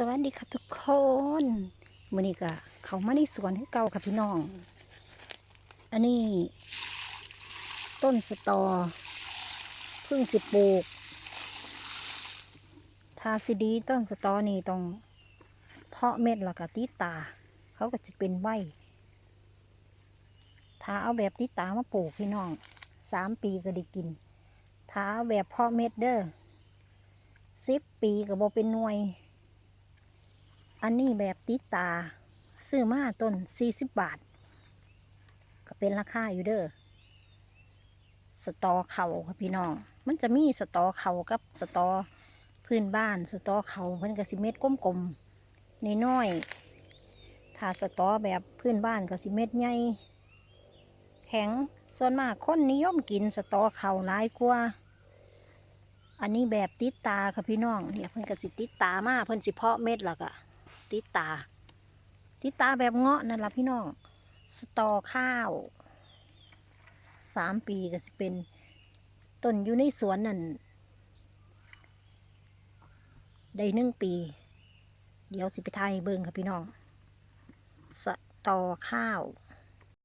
สวัสดีค่ะทุกคนมื่อนี้ก็เขามาในสวนที่เก่าค่ะพี่น้อง อันนี้ ต้นสตอเพึ่งสิบปลูก ทาสิดีต้นสตอนี่ต้องเพาะเม็ดแล้วก็ติตา เขาก็จะเป็นใบถ้าเอาแบบติตามาปลูกพี่น้องสามปีก็ได้กินถ้าเอาแบบเพาะเม็ดเด้อสิบปีก็บ่เป็นหน่วย อันนี้แบบติดตา ซื้อมาต้นสี่สิบบาท ก็เป็นราคาอยู่เด้อสตอเขาค่ะพี่น้อง มันจะมีสตอเขากับสตอพื้นบ้านสตอเขาเพิ่นก็สิเม็ดกลมๆน้อยๆถ้าสตอแบบพื้นบ้านก็สิเม็ดใหญ่แข็งส่วนมากคนนิยมกินสตอเขาหลายกว่าอันนี้แบบติดตาค่ะพี่น้องเนี่ยเพิ่นก็สิติดตามาเพิ่นสิเพาะเม็ดแล้วก็ติด ติตา ติตาแบบเงาะนั่นล่ะพี่น้อง สตอข้าว สามปีก็สิเป็นต้นอยู่ในสวนนั่น ได้หนึ่งปี เดี๋ยวสิไปไทยเบิ่งค่ะพี่น้อง สตอข้าว